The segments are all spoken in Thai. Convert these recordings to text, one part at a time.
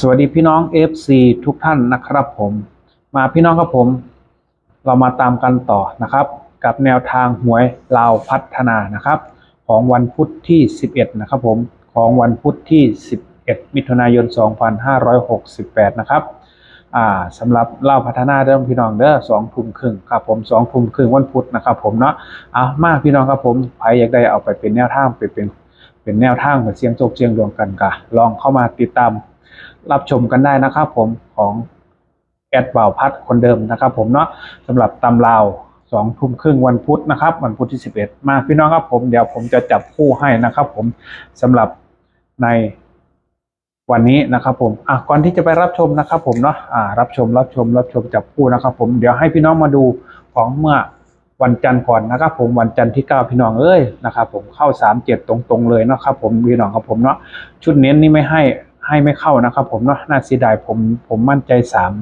สวัสดีพี่น้อง FC ทุกท่านนะครับผม มาพี่น้องครับผม เรามาตามกันต่อนะครับ กับแนวทางหวยลาวพัฒนานะครับ ของวันพุธที่ 11 นะครับผมของวันพุธที่ 11 มิถุนายน 2568 นะครับอ่าสำหรับเล่าวพัฒนาเริ่มพี่น้องเด้อสองทุ่มครึ่งครับผมสองทุ่มครึ่งวันพุธนะครับผมเนาะเอามาพี่น้องครับผมใครอยากได้เอาไปเป็นแนวทางไปเป็นเป็นแนวทางเหมือนเสียงโจกเชียงดวงกันกะลองเข้ามาติดตาม รับชมกันได้นะครับผมของแอดบ่าวพัดคนเดิมนะครับ ผมเนาะสำหรับตำราวสองทุ่มครึ่งวันพุธนะครับ วันพุธที่11มาพี่น้องครับผมเดี๋ยวผมจะจับคู่ให้นะครับ ผมสำหรับในวันนี้นะครับผมอะก่อนที่จะไปรับชมนะครับ ผมเนาะอ่า รับชม รับชม รับชมจับคู่นะครับ ผมเดี๋ยวให้พี่น้องมาดูของเมื่อวันจันทร์ก่อนนะครับ ผมวันจันทร์ที่ 9 พี่น้องเอ้ยนะครับ ผมเข้า 3 7 ตรงๆเลยนะครับ ผมพี่น้องครับผมเนาะชุดเน้นนี่ไม่ให้ ให้ไม่เข้านะครับ ผมเนาะน่าเสียดายผมผมมั่นใจสาม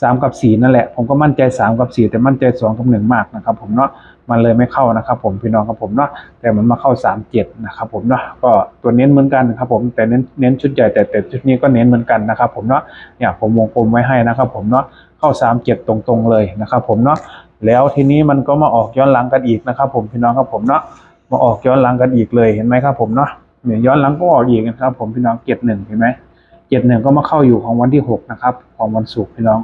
สามกับสี่นั่นแหละ ผมก็มั่นใจสามกับสี่แต่มั่นใจสองกับหนึ่งมากนะครับ ผมเนาะมันเลยไม่เข้านะครับ ผมพี่น้องครับผมเนาะแต่มันมาเข้าสามเจ็ดนะครับ ผมเนาะก็ตัวเน้นเหมือนกันนะครับ ผมแต่เน้นเน้นชุดใหญ่แต่แต่ชุดนี้ก็เน้นเหมือนกันนะครับ ผมเนาะเนี่ยผมวงกลมไว้ให้นะครับ ผมเนาะเข้าสามเจ็ดตรงๆเลยนะครับ ผมเนาะแล้วทีนี้มันก็มาออกย้อนหลังกันอีกนะครับ ผมพี่น้องครับผมเนาะมาออกย้อนหลังกันอีกเลยเห็นไหมครับ ผมเนาะ เนี่ยย้อนหลังก็ออกอีกนะครับ ผมพี่น้องเจ็ดหนึ่งเห็นไหมเจ็ดหนึ่งก็มาเข้าอยู่ของวันที่หกนะครับของวันศุกร์พี่น้อง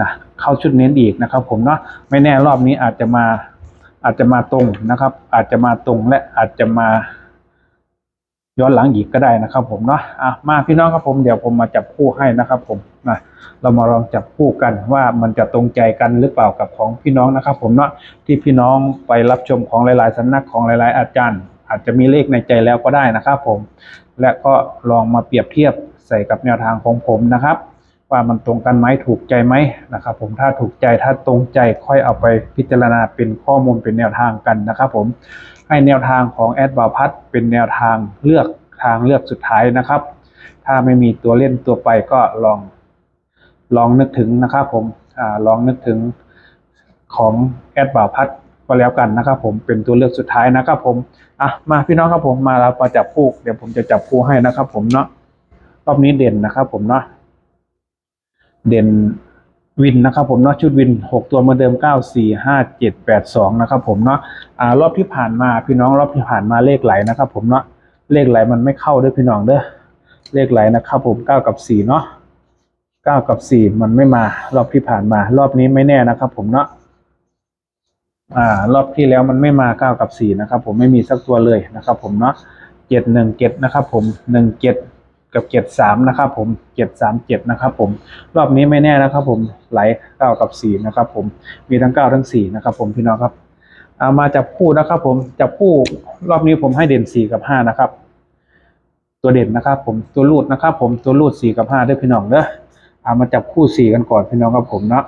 นะเข้าชุดเน้นอีกนะครับ ผมเนาะไม่แน่รอบนี้อาจจะมาอาจจะมาตรงนะครับ อาจจะมาตรงและอาจจะมาย้อนหลังอีกก็ได้นะครับ ผมเนาะอะมาพี่น้องครับผมเดี๋ยวผมมาจับคู่ให้นะครับ ผมนะเรามาลองจับคู่กันว่ามันจะตรงใจกันหรือเปล่ากับของพี่น้องนะครับ ผมเนาะที่พี่น้องไปรับชมของหลาย ๆสำนักของหลาย ๆ อาจารย์ อาจจะมีเลขในใจแล้วก็ได้นะครับผม และก็ลองมาเปรียบเทียบใส่กับแนวทางของผมนะครับ ว่ามันตรงกันไหมถูกใจไหมนะครับ ผมถ้าถูกใจถ้าตรงใจค่อยเอาไปพิจารณาเป็นข้อมูลเป็นแนวทางกันนะครับผมให้แนวทางของแอดบาพัทเป็นแนวทางเลือกทางเลือกสุดท้ายนะครับ ถ้าไม่มีตัวเล่นตัวไปก็ลองลองนึกถึงนะครับผมอลองนึกถึงของแอดบาพัท ก็แล้วกันนะครับผมเป็นตัวเลือกสุดท้ายนะครับผมอะมาพี่น้องครับผมมาเรามาจับคู่เดี๋ยวผมจะจับคู่ให้นะครับ ผมเนาะรอบนี้เด่นนะครับ ผมเนาะเด่นวินนะครับผมเนาะชุดวินหกตัวเหมือนเดิมเก้าสี่ห้าเจ็ดแปดสองนะครับผมเนาะอ่ารอบที่ผ่านมาพี่น้องรอบที่ผ่านมาเลขไหลนะครับ ผมเนาะเลขไหลมันไม่เข้าเด้วยพี่น้องเด้อเลขไหลนะครับผมเก้ากับสี่เนาะเก้ากับสี่มันไม่มารอบที่ผ่านมา รอบนี้ไม่แน่นะครับ ผมเนาะ อ่ารอบที่แล้วมันไม่มาเก้ากับสี่นะครับผมไม่มีสักตัวเลยนะครับผมเนาะเจ็ดหนึ่งเจ็ดนะครับผมหนึ่งเจ็ดกับเจ็ดสามนะครับผมเจ็ดสามเจ็ดนะครับผมรอบนี้ไม่แน่นะครับผมไหลเก้ากับสี่นะครับผมมีทั้งเก้าทั้งสี่นะครับผมพี่น้องครับเอามาจับคู่นะครับผมจับคู่รอบนี้ผมให้เด่นสี่กับห้านะครับ ตัวเด่นนะครับผมตัวรูดนะครับผมตัวรูดสี่กับห้าด้วยพี่น้องเด้อเอามาจับคู่สี่กันก่อนพี่น้องครับผมเนาะ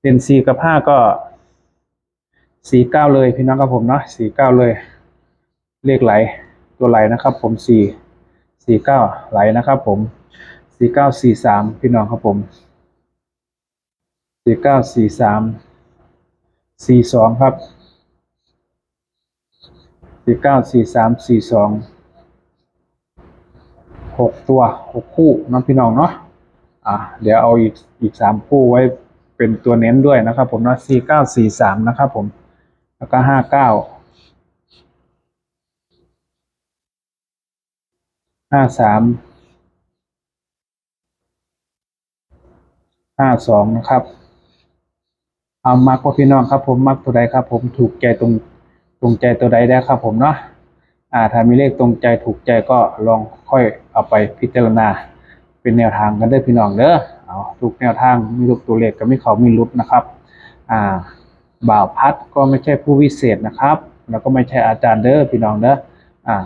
เด่นสี่กับห้าก็ สี่เก้าเลยพี่น้องครับผมเนาะสี่เก้าเลย เลขไหลตัวไหลนะครับผมสี่สี่เก้าไหลนะครับผมสี่เก้าสี่สามพี่น้องครับผมสี่เก้าสี่สามสี่สองครับสี่เก้าสี่สามสี่สองหกตัวหกคู่น้องพี่น้องเนาะอะเดี๋ยวเอาอีกอีกสามคู่ไว้เป็นตัวเน้นด้วยนะครับผมเนาะสี่เก้าสี่สามนะครับผม แล้วก็ห้าเก้าห้าสามห้าสองนะครับ เอามักว่าพี่น้องครับผมมักตัวใดครับผมถูกใจตรงตรงใจตัวใดได้ครับผมเนาะอ่าถ้ามีเลขตรงใจถูกใจก็ลองค่อยเอาไปพิจารณา เป็นแนวทางกันได้พี่น้องเด้อเอาทุกแนวทางมีลูกตัวเลขก็ไม่เขามีรุดนะครับ อ่า บ่าวพัดก็ไม่ใช่ผู้วิเศษนะครับ แล้วก็ไม่ใช่อาจารย์เด้อพี่น้องเด้ออ่า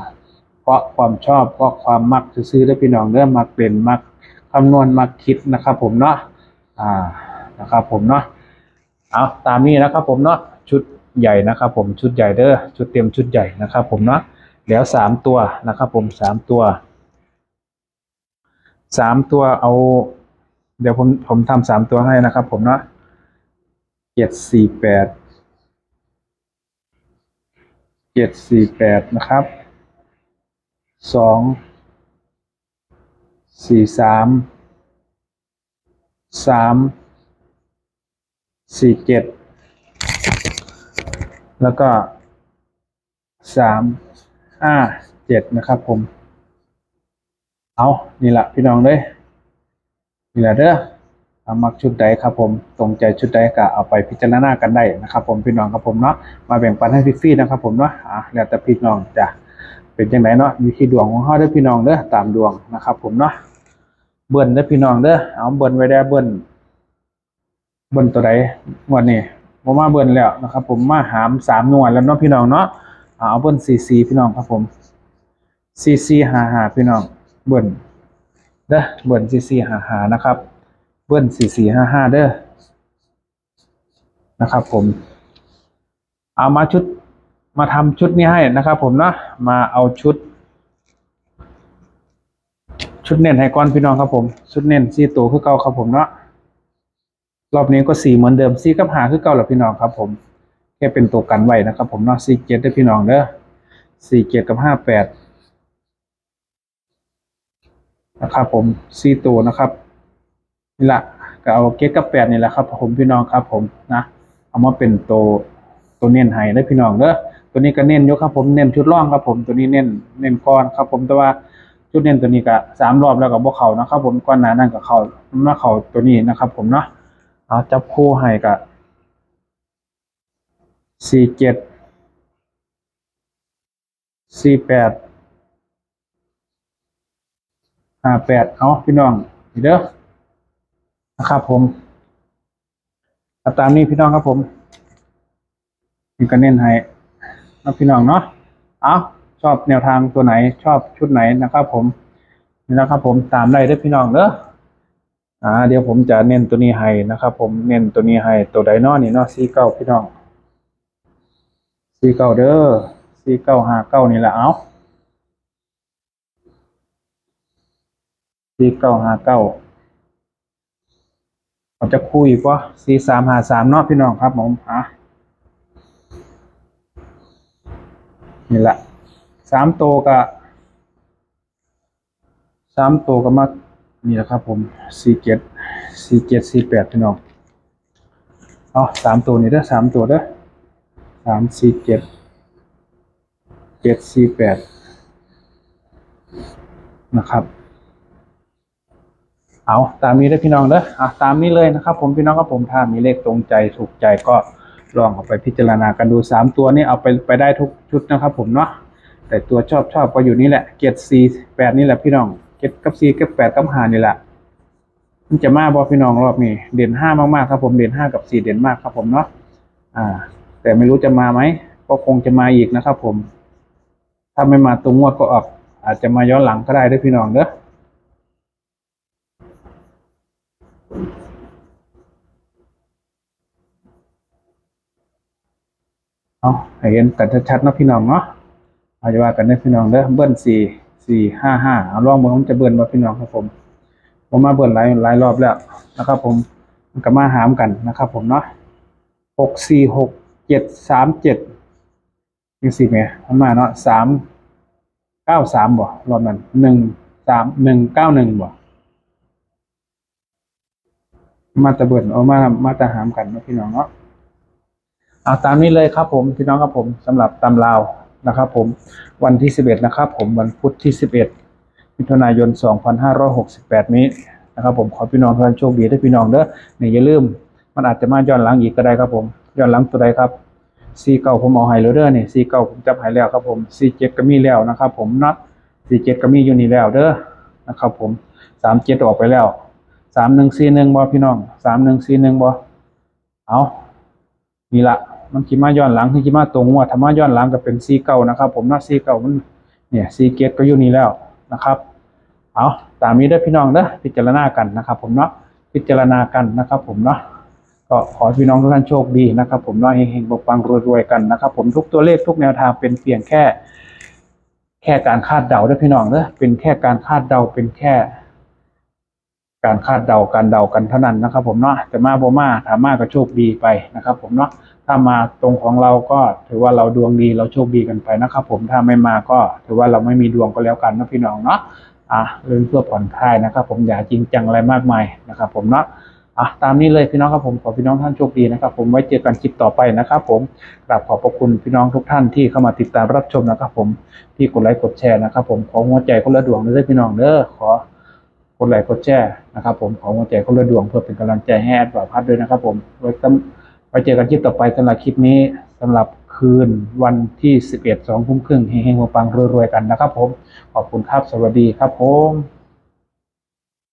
เพราะความชอบเพราะความมักซื้อได้อพี่น้องเด้อมักเป็นมักคำนวณมักคิดนะครับ ผมเนาะอ่านะครับผมเนาะเอาตามนี้นะครับผมเนาะชุดใหญ่นะครับ ผมชุดใหญ่เด้อชุดเต็มชุดใหญ่นะครับ ผมเนาะแล้วสามตัวนะครับ ผมสามตัวสามตัวเอา เดี๋ยวผมผมทำสามตัวให้นะครับ ผมเนาะ เจ็ดสี่แปดเจ็ดสี่แปดนะครับสองสี่สามสามสี่เจ็ดแล้วก็สามห้าเจ็ดนะครับผม เอานี่แหละพี่น้องเด้ยนี่แหละเด้อ มักชุดใดครับผมตรงใจชุดใดก็เอาไปพิจารณากันได้นะครับ ผมพี่น้องครับผมเนาะมาแบ่งปันให้ฟรีๆนะครับ ผมเนาะอะแล้วแต่พี่น้องจะเป็นจังไดเนาะอยู่ที่ดวงของเฮาเด้อพี่น้องเด้อตามดวงนะครับ ผมเนาะเบิ้ลเด้อพี่น้องเด้อเอาเบิ้ลไว้ได้เบิ้ลเบิ้ลตัวใดวันนี้ผมมาเบิ้ลแล้วนะครับ ผมมาหามสามหน่วยแล้วเนาะพี่น้องเนาะเอาเบิ้ลซีซีพี่น้องครับผมซีซีหาหาพี่น้องเบิ้ลเด้อเบิ้ลสี่สี่ห้าห้านะครับ เบิ้ลสี่สี่ห้าห้าเด้อนะครับ ผม เอามาชุดมาทำชุดนี้ให้นะครับ ผมเนาะมาเอาชุด ชุดเน้นให้ก่อนพี่น้องครับผม ชุดเน้นสี่ตัวคือเก่าครับผมเนาะรอบนี้ก็สี่เหมือนเดิมสี่กับหาคือเก่าแหละพี่น้องครับ ผมแค่เป็นตัวกันไว้นะครับ ผมเนาะสี่เจ็ดได้อพี่น้องเด้อสี่เจ็ดกับห้าแปดนะครับผมซีตัวนะครับ นี่แหละก็เอาเกตกับแปดนี่แหละครับผมพี่น้องครับผมนะเอามาเป็นตัวตัวเน้นให้ได้พี่น้องเด้อตัวนี้ก็เน้นยกครับผมเน้นชุดร่องครับผมตัวนี้เน้นเน้นก้อนครับผมแต่ว่าชุดเน้นตัวนี้ก็สามรอบแล้วก็บ่เขานะครับผมก้อนหนานั่นกับเขามาเขาตัวนี้นะครับ ผมเนาะเอาจับคู่ให้กับสี่เจ็ดสี่แปดห้าแปดเอาพี่น้องเด้อ นะครับผมาตามนี้พี่น้องครับผมนี่ก็เน้นให้นะพี่น้องเนาะเอาชอบแนวทางตัวไหนชอบชุดไหนนะครับ ผมนี่นะครับ ผมตามได้เด้อพี่น้องเด้ออ่า เดี๋ยวผมจะเน้นตัวนี้ให้นะครับ ผมเน้นตัวนี้ให้ตัวไดนอนี่เนาะซีเก้าพี่น้องซีเก้าเด้อซีเก้าห้าเก้านี่แหละเอาสี่เก้าห้าเก้า เราจะคุยกว่าสี่สามหาสามเนาะพี่น้องครับผมอะนี่แหละสามตัวกับสามตัวก็มานี่แหละครับ ผมสี่เจ็ดสี่เจ็ดสี่แปดพี่น้องเอสามตัวนี่เด้อสามตัวเด้อสามสี่เจ็ดเจ็ดสี่แปดนะครับ เอาตามนี้ได้อพี่น้องเด้ออะตามนี้เลยนะครับ ผมพี่น้องครับผมถ้ามีเลขตรงใจถูกใจก็ลองเอาไปพิจารณากันดูสามตัวนี้เอาไปไปได้ทุกชุดนะครับ ผมเนาะแต่ตัวชอบชอบก็อยู่นี่แหละเจ็ดสี่แปดนี่แหละพี่น้องเจ็ดกับสี่กับแปดกับหานี่แหละมันจะมาบอพี่น้องรอบนี้เด่นห้ามากๆครับ ผมเด่นห้ากับสี่เด่นมากครับ ผมเนาะอ่า แต่ไม่รู้จะมาไหมก็คงจะมาอีกนะครับ ผม ถ้าไม่มาตรงงวดก็ออก อาจจะมาย้อนหลังก็ได้เด้วยพี่น้องเด้อ เอาให้เห็นกันชัดๆนะพี่น้องเนาะอาจจะว่ากันได้พี่น้องเด้อเบิ้ลสี่สี่ห้าห้าเอาลองมาผมจะเบิ้ลมาพี่น้องครับผม ผมมาเบิ้ลหลายหลายรอบแล้วนะครับผมมันก็มาหามกันนะครับผมเนาะหกสี่หกเจ็ดสามเจ็ดยังสี่ไงมันมาเนาะสามเก้าสามบ่รอบนั้นหนึ่งสามหนึ่งเก้าหนึ่งบ่มาตะเบิ้ลเอามามาตะหามกันนะพี่น้องเนาะ เอาตามนี้เลยครับผมพี่น้องครับผมสำหรับตำราวนะครับผมวันที่ 11 นะครับผมวันพุธที่ 11มิถุนายน 2568 นี้นะครับผมขอพี่น้องทุกท่านโชคดีได้พี่น้องเด้อนี่อย่าลืม มันอาจจะมาย้อนหลังอีกก็ได้ครับผมย้อนหลังตัวใดครับซีเก่าผมเอาให้แล้วเด้อเนี่ยซีเก่าผมจับให้แล้วครับผมซีเจ็ดก็มีแล้วนะครับผมนัดซีเจ็ดก็มีอยู่นี่แล้วเด้อนะครับผมสามเจ็ดออกไปแล้วสามหนึ่งสี่หนึ่งบอพี่น้องสามหนึ่งสี่หนึ่งบอเอานี่ละ มันขีมาย้อนหลังที่ขีมาตรงงวดธรรมาย้อนหลังก็เป็นซีเก่านะครับ ผมนะซีเก่ามันเนี่ยซีเกตก็อยู่นี่แล้วนะครับเอาตามนี้เด้พี่น้องเด้อพิจารณากันนะครับ ผมเนาะพิจารณากันนะครับ ผมเนาะก็ขอพี่น้องทุกท่านโชคดีนะครับ ผมเนาะเฮงๆปังๆรวยๆกันนะครับ ผมทุกตัวเลขทุกแนวทางเป็นเพียงแค่ แค่การคาดเดาเด้พี่น้องเด้อเป็นแค่การคาดเดาเป็นแค่ การคาดเดาการเดากันเท่านั้นนะครับ ผมเนาะแต่มาบ่มาถามมาก็โชคดีไปนะครับ ผมเนาะ ถ้ามาตรงของเราก็ถือว่าเราดวงดีเราโชคดีกันไปนะครับผมถ้าไม่มาก็ถือว่าเราไม่มีดวงก็แล้วกันนะพี่น้องเนาะอะเรื่องเพื่อผ่อนคลายนะครับ ผมอย่าจริงจังอะไรมากมายนะครับ ผมเนาะอะตามนี้เลยพี่น้องครับผมขอพี่น้องท่านโชคดีนะครับ ผมไว้เจอกันคลิปต่อไปนะครับ ผมกราบขอบพระคุณพี่น้องทุกท่านที่เข้ามาติดตามรับชมนะครับ ผมที่กดไลค์กดแชร์นะครับ ผมขอหัวใจคนละดวงเลยพี่น้องเด้อขอกดไลค์กดแชร์นะครับ ผมขอหัวใจคนละดวงเพื่อเป็นกำลังใจให้แอดบาพัดด้วยนะครับ ผมไว้ตำไว้ เจอกันคลิปต่อไปสำหรับคลิปนี้สำหรับคืนวันที่ 11 2ทุ่มครึ่งเฮงๆปังๆรวยๆกันนะครับผม ขอบคุณครับ สวัสดีครับผม